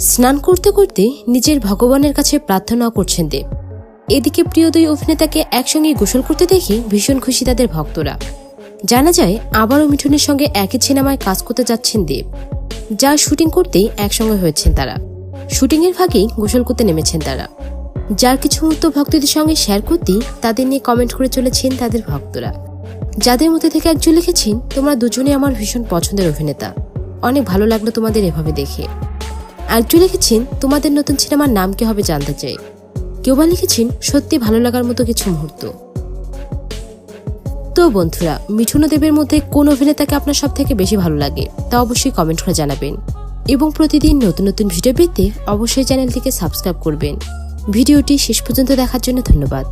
স্নান করতে করতে নিজের ভগবানের কাছে প্রার্থনাও করছেন দেব। এদিকে প্রিয় দুই অভিনেতাকে একসঙ্গে গোসল করতে দেখে ভীষণ খুশি তাদের ভক্তরা। জানা যায়, আবারও মিঠুনের সঙ্গে একই সিনেমায় কাজ করতে যাচ্ছেন দেব। যা শুটিং করতেই একসঙ্গে হয়েছেন তারা। শুটিংয়ের ফাঁকেই গোসল করতে নেমেছেন তারা। যার কিছু মুহূর্ত ভক্তদের সঙ্গে শেয়ার করতেই তাদের নিয়ে কমেন্ট করে চলেছেন তাদের ভক্তরা। যাদের মধ্যে থেকে একজন লিখেছেন, তোমরা দুজনে আমার ভীষণ পছন্দের অভিনেতা। অনেক ভালো লাগল তোমাদের এভাবে দেখে। একজন লিখেছেন তোমাদের নতুন সিনেমার নাম কি হবে জানতে চাই। কেউ বা লিখেছেন সত্যি ভালো লাগার মতো কিছু মুহূর্ত। তো বন্ধুরা, মিঠুন দেবের মধ্যে কোন অভিনেতাকে আপনার সব থেকে বেশি ভালো লাগে, তা অবশ্যই কমেন্ট করে জানাবেন। এবং প্রতিদিন নতুন নতুন ভিডিও পেতে অবশ্যই চ্যানেলটিকে সাবস্ক্রাইব করবেন। ভিডিওটি শেষ পর্যন্ত দেখার জন্য ধন্যবাদ।